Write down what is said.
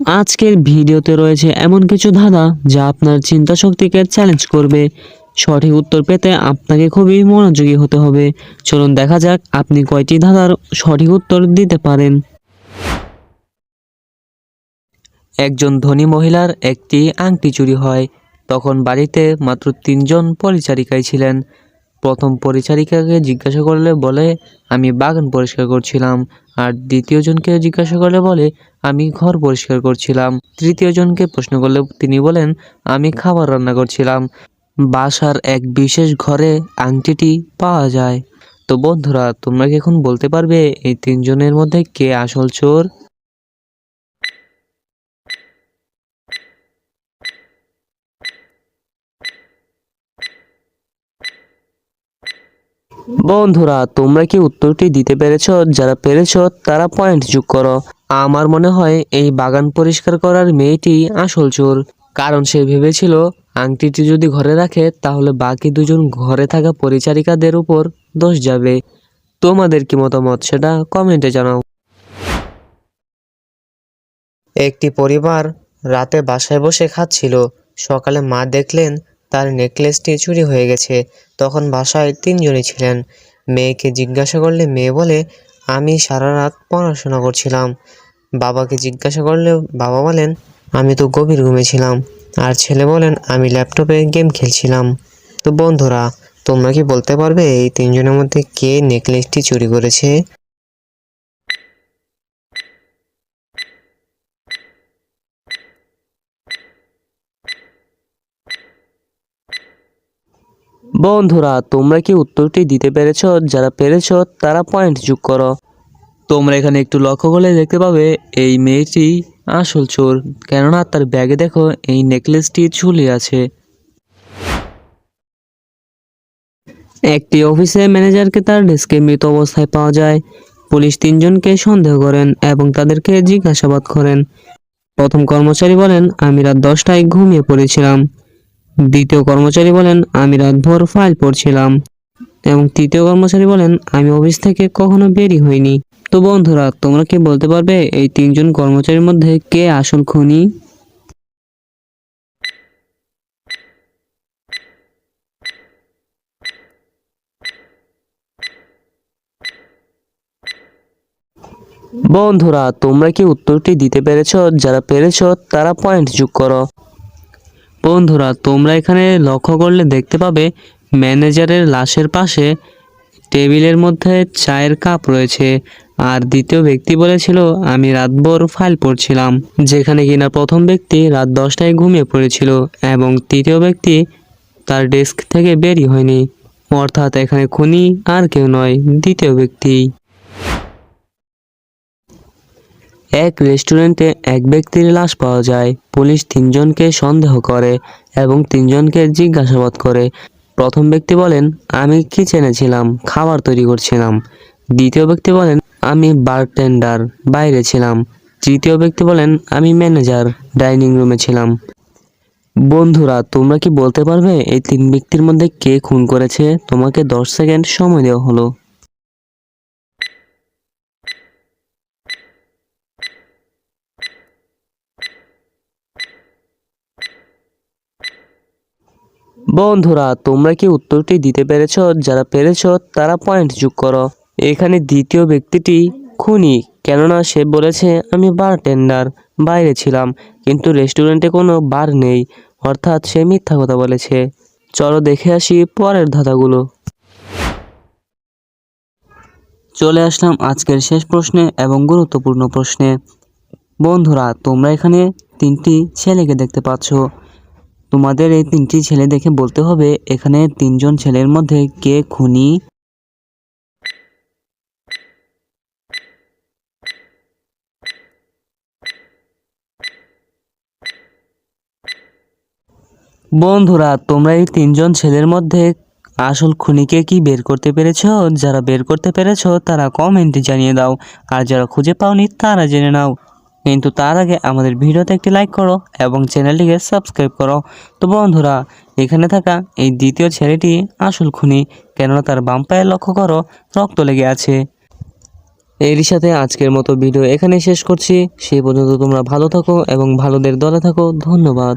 আজকের ভিডিওতে রয়েছে এমন কিছু ধাঁধা যা আপনার চিন্তা শক্তিকে চ্যালেঞ্জ করবে। সঠিক উত্তর পেতে আপনাকে খুবই মনোযোগী হতে হবে। চলুন দেখা যাক আপনি কয়টি ধাঁধার সঠিক উত্তর দিতে পারেন। একজন ধনী মহিলার একটি আংটি চুরি হয়। তখন বাড়িতে মাত্র তিনজন পরিচারিকাই ছিলেন। প্রথম পরিচারিকাকে জিজ্ঞাসা করলে বলে, আমি বাগান পরিষ্কার করছিলাম। আর দ্বিতীয় জনকে জিজ্ঞাসা করলে বলে, আমি ঘর পরিষ্কার করছিলাম। তৃতীয় জনকে প্রশ্ন করলে তিনি বলেন, আমি খাবার রান্না করছিলাম। বাসার এক বিশেষ ঘরে আংটিটি পাওয়া যায়। তো বন্ধুরা, তোমরা কি এখন বলতে পারবে এই তিনজনের মধ্যে কে আসল চোর? বন্ধুরা, তোমরা কি উত্তরটি দিতে পেরেছ? যারা পেরেছ, তারা পয়েন্ট যোগ করো। আমার মনে হয় এই বাগান পরিষ্কার করার মেয়েটি আসল চোর। কারণ সে ভেবেছিল, আংটিটি যদি ঘরে রাখে, তাহলে বাকি দুজন ঘরে থাকা পরিচারিকাদের উপর দোষ যাবে। তোমাদের কি মতামত সেটা কমেন্টে জানাও। একটি পরিবার রাতে বাসায় বসে খাচ্ছিল। সকালে মা দেখলেন তার নেকলেসটি চুরি হয়ে গেছে। তখন বাসায় তিনজনই ছিলেন। মেয়েকে জিজ্ঞাসা করলে মেয়ে বলে, আমি সারা রাত পড়াশোনা করছিলাম। বাবাকে জিজ্ঞাসা করলে বাবা বলেন, আমি তো গভীর ঘুমেছিলাম আর ছেলে বলেন, আমি ল্যাপটপে গেম খেলছিলাম। তো বন্ধুরা, তোমরা কি বলতে পারবে এই তিনজনের মধ্যে কে নেকলেসটি চুরি করেছে? বন্ধুরা, তোমরা কি উত্তরটি দিতে পেরেছ? যারা পেরেছ, তারা পয়েন্ট যোগ করো। তোমরা এখানে একটু লক্ষ্য করলে দেখতে পাবে, এই মেয়েটি আসল চোর। কেননা, তার ব্যাগে দেখো, এই নেকলেসটি ঝুলে আছে। একটি অফিসে ম্যানেজারকে তার ডেস্কে মৃত অবস্থায় পাওয়া যায়। পুলিশ তিনজনকে সন্দেহ করেন এবং তাদেরকে জিজ্ঞাসাবাদ করেন। প্রথম কর্মচারী বলেন, আমি রাত দশটায় ঘুমিয়ে পড়েছিলাম। দ্বিতীয় কর্মচারী বলেন, আমি রাতভর ফাইল পড়ছিলাম। এবং তৃতীয় কর্মচারী বলেন, আমি অফিস থেকে কখনো বেরি হইনি। তো বন্ধুরা, তোমরা কি বলতে পারবে, এই তিনজন কর্মচারীর মধ্যে কে আসল খুনি? বন্ধুরা, তোমরা কি উত্তরটি দিতে পেরেছ? যারা পেরেছ, তারা পয়েন্ট যোগ করো। বন্ধুরা, তোমরা এখানে লক্ষ্য করলে দেখতে পাবে ম্যানেজারের লাশের পাশে টেবিলের মধ্যে চায়ের কাপ রয়েছে। আর দ্বিতীয় ব্যক্তি বলেছিল, আমি রাতভর ফাইল পড়ছিলাম। যেখানে কিনা প্রথম ব্যক্তি রাত দশটায় ঘুমিয়ে পড়েছিল এবং তৃতীয় ব্যক্তি তার ডেস্ক থেকে বেরি হয়নি। অর্থাৎ এখানে খুনি আর কেউ নয়, দ্বিতীয় ব্যক্তি। এক রেস্টুরেন্টে এক ব্যক্তির লাশ পাওয়া যায়। পুলিশ তিনজনকে সন্দেহ করে এবং তিনজনকে জিজ্ঞাসাবাদ করে। প্রথম ব্যক্তি বলেন, আমি কিচেনে ছিলাম, খাবার তৈরি করছিলাম। দ্বিতীয় ব্যক্তি বলেন, আমি বারটেন্ডার, বাইরে ছিলাম। তৃতীয় ব্যক্তি বলেন, আমি ম্যানেজার, ডাইনিং রুমে ছিলাম। বন্ধুরা, তোমরা কি বলতে পারবে, এই তিন ব্যক্তির মধ্যে কে খুন করেছে? তোমাকে দশ সেকেন্ড সময় দেওয়া হলো। বন্ধুরা, তোমরা কি উত্তরটি দিতে পেরেছ? যারা পেরেছ, তারা পয়েন্ট যোগ করো। এখানে দ্বিতীয় ব্যক্তিটি খুনি, কেননা সে বলেছে, আমি বার টেন্ডার বাইরে ছিলাম, কিন্তু রেস্টুরেন্টে কোনো বার নেই। অর্থাৎ সে মিথ্যা কথা বলেছে। চলো দেখে আসি পরের ধাঁধাগুলো। চলে আসলাম আজকের শেষ প্রশ্নে এবং গুরুত্বপূর্ণ প্রশ্নে। বন্ধুরা, তোমরা এখানে তিনটি ছেলেকে দেখতে পাচ্ছ। তোমাদের এই তিনটি ছেলে দেখে বলতে হবে, এখানে তিনজন ছেলের মধ্যে কে খুনি? বন্ধুরা, তোমরা এই তিনজন ছেলের মধ্যে আসল খুনিকে কি বের করতে পেরেছ? যারা বের করতে পেরেছ, তারা কমেন্টে জানিয়ে দাও, আর যারা খুঁজে পাওনি, তারা জেনে নাও। কিন্তু তার আগে আমাদের ভিডিওতে একটি লাইক করো এবং চ্যানেলটিকে সাবস্ক্রাইব করো। তো বন্ধুরা, এখানে থাকা এই দ্বিতীয় ছেলেটি আসল খুনি, কেননা তার বাম পায়ে লক্ষ্য করো, রক্ত লেগে আছে। এর সাথে আজকের মতো ভিডিও এখানে শেষ করছি। সেই পর্যন্ত তোমরা ভালো থাকো এবং ভালোদের দলে থাকো। ধন্যবাদ।